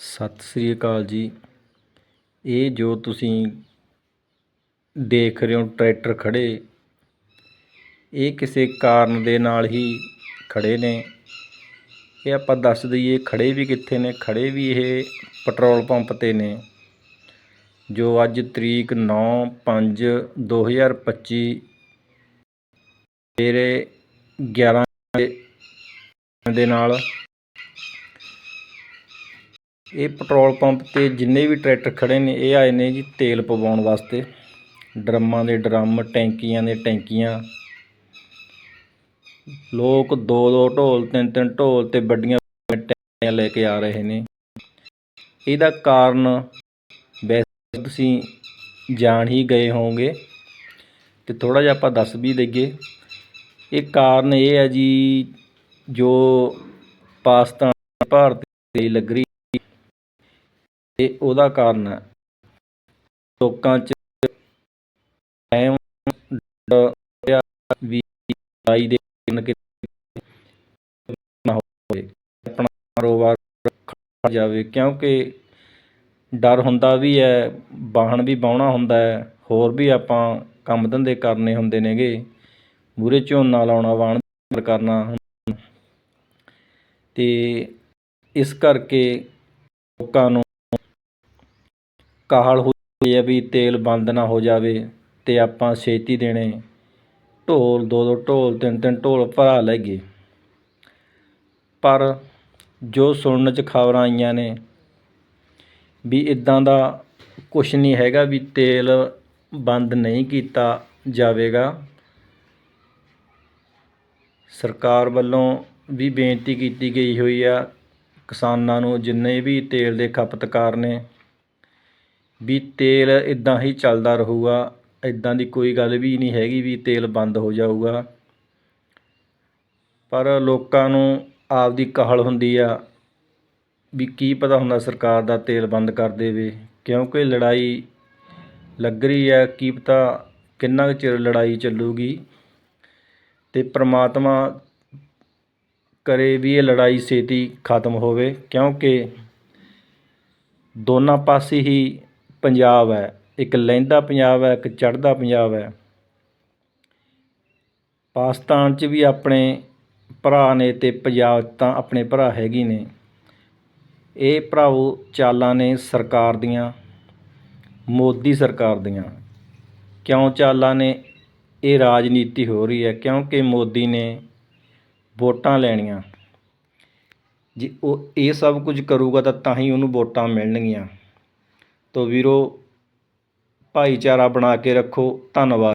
ਸਤਿ ਸ੍ਰੀ ਅਕਾਲ ਜੀ। ਇਹ ਜੋ ਤੁਸੀਂ ਦੇਖ ਰਹੇ ਹੋ, ਟਰੈਕਟਰ ਖੜੇ, ਇਹ ਕਿਸੇ ਕਾਰਨ ਦੇ ਨਾਲ ਹੀ ਖੜੇ ਨੇ। ਇਹ ਆਪਾਂ ਦੱਸ ਦਈਏ, ਖੜੇ ਵੀ ਕਿੱਥੇ ਨੇ? ਖੜੇ ਵੀ ਇਹ ਪੈਟਰੋਲ ਪੰਪ ਤੇ ਨੇ, ਜੋ ਅੱਜ ਤਰੀਕ 9 5 2025 ਸਵੇਰੇ 11 ਦੇ ਨਾਲ ਇਹ ਪੈਟਰੋਲ ਪੰਪ ਤੇ ਜਿੰਨੇ ਵੀ ਟਰੈਕਟਰ ਖੜੇ ਨੇ, ਇਹ ਆਏ ਨੇ ਜੀ ਤੇਲ ਪਵਾਉਣ ਵਾਸਤੇ। ਡਰਮਾਂ ਦੇ ਡਰਮ, ਟੈਂਕੀਆਂ ਦੇ ਟੈਂਕੀਆਂ। ਲੋਕ ਦੋ ਦੋ ਢੋਲ, ਤਿੰਨ ਤਿੰਨ ਢੋਲ ਤੇ ਵੱਡੀਆਂ ਟੈਂਕੀਆਂ ਲੈ ਕੇ ਆ ਰਹੇ ਨੇ। ਇਹਦਾ ਕਾਰਨ ਵੈਸੇ ਤੁਸੀਂ ਜਾਣ ਹੀ ਗਏ ਹੋਵੋਗੇ। ਤੇ ਥੋੜਾ ਜਿਹਾ ਆਪਾਂ ਦੱਸ ਵੀ ਦਈਏ। ਇਹ ਕਾਰਨ ਇਹ ਹੈ ਜੀ, ਜੋ ਪਾਕਿਸਤਾਨ ਭਾਰਤ ਦੀ ਲੱਗ ਰਹੀ ਤੇ ਉਹਦਾ ਕਾਰਨ ਲੋਕਾਂ 'ਚ ਟਾਈਮ ਵੀ ਆਈ ਦੇ ਕਿ ਨਾ ਹੋਵੇ। ਆਪਣਾ ਕਾਰੋਬਾਰ ਖੜ ਜਾਵੇ, ਕਿਉਂਕਿ ਡਰ ਹੁੰਦਾ ਵੀ ਹੈ ਵਾਹਣ ਵੀ ਵਾਹੁਣਾ ਹੁੰਦਾ ਹੈ, ਹੋਰ ਵੀ ਆਪਾਂ ਕੰਮ ਧੰਦੇ ਕਰਨੇ ਹੁੰਦੇ ਨੇਗੇ। ਮੂਹਰੇ ਝੋਨਾ ਲਾਉਣਾ ਵਾਹਣ ਕਰਨਾ ਤੇ ਇਸ ਕਰਕੇ ਲੋਕਾਂ ਨੂੰ ਕਾਹਲ ਹੋਈ ਹੈ ਵੀ ਤੇਲ ਬੰਦ ਨਾ ਹੋ ਜਾਵੇ ਤੇ ਆਪਾਂ ਛੇਤੀ ਦੇਣੇ। ਢੋਲ ਦੋ ਦੋ ਢੋਲ, ਤਿੰਨ ਤਿੰਨ ਢੋਲ ਭਰਾ ਲੈ ਗਏ। ਪਰ ਜੋ ਸੁਣਨ 'ਚ ਖਬਰਾਂ ਆਈਆਂ ਨੇ ਵੀ ਇਦਾਂ ਦਾ ਕੁਝ ਨਹੀਂ ਹੈਗਾ ਵੀ ਤੇਲ ਬੰਦ ਨਹੀਂ ਕੀਤਾ ਜਾਵੇਗਾ, ਸਰਕਾਰ ਵੱਲੋਂ ਵੀ ਬੇਨਤੀ ਕੀਤੀ ਗਈ ਹੋਈ ਆ ਕਿਸਾਨਾਂ ਨੂੰ ਜਿੰਨੇ ਵੀ ਤੇਲ ਦੇ ਖਪਤਕਾਰ ਨੇ ਵੀ ਤੇਲ ਇੱਦਾਂ ਹੀ ਚੱਲਦਾ ਰਹੂਗਾ ਇੱਦਾਂ ਦੀ ਕੋਈ ਗੱਲ ਵੀ ਨਹੀਂ ਹੈਗੀ ਵੀ ਤੇਲ ਬੰਦ ਹੋ ਜਾਊਗਾ। ਪਰ ਲੋਕਾਂ ਨੂੰ ਆਪਦੀ ਕਾਹਲ ਹੁੰਦੀ ਆ ਵੀ ਕੀ ਪਤਾ ਹੁੰਦਾ ਸਰਕਾਰ ਦਾ ਤੇਲ ਬੰਦ ਕਰ ਦੇਵੇ, ਕਿਉਂਕਿ ਲੜਾਈ ਲੱਗ ਰਹੀ ਆ, ਕੀ ਪਤਾ ਕਿੰਨਾ ਕੁ ਚਿਰ ਲੜਾਈ ਚੱਲੂਗੀ। ਤੇ ਪ੍ਰਮਾਤਮਾ ਕਰੇ ਵੀ ਇਹ ਲੜਾਈ ਛੇਤੀ ਖਤਮ ਹੋਵੇ, ਕਿਉਂਕਿ ਦੋਨਾਂ ਪਾਸੇ ਹੀ ਪੰਜਾਬ ਹੈ, ਇੱਕ ਲਹਿੰਦਾ ਪੰਜਾਬ ਹੈ, ਇੱਕ ਚੜ੍ਹਦਾ ਪੰਜਾਬ ਹੈ। ਪਾਕਿਸਤਾਨ 'ਚ ਵੀ ਆਪਣੇ ਭਰਾ ਨੇ ਤੇ ਪੰਜਾਬ 'ਚ ਤਾਂ ਆਪਣੇ ਭਰਾ ਹੈਗੇ ਨੇ। ਇਹ ਭਰਾਵੋ ਚਾਲਾਂ ਨੇ ਸਰਕਾਰ ਦੀਆਂ, ਮੋਦੀ ਸਰਕਾਰ ਦੀਆਂ। ਕਿਉਂ ਚਾਲਾਂ ਨੇ? ਇਹ ਰਾਜਨੀਤੀ ਹੋ ਰਹੀ ਹੈ, ਕਿਉਂਕਿ ਮੋਦੀ ਨੇ ਵੋਟਾਂ ਲੈਣੀਆਂ। ਜੇ ਉਹ ਇਹ ਸਭ ਕੁਝ ਕਰੂਗਾ ਤਾਂ ਤਾਂ ਹੀ ਉਹਨੂੰ ਵੋਟਾਂ ਮਿਲਣਗੀਆਂ। ਤੋ ਵੀਰੋ ਭਾਈਚਾਰਾ ਬਣਾ ਕੇ ਰੱਖੋ। ਧੰਨਵਾਦ।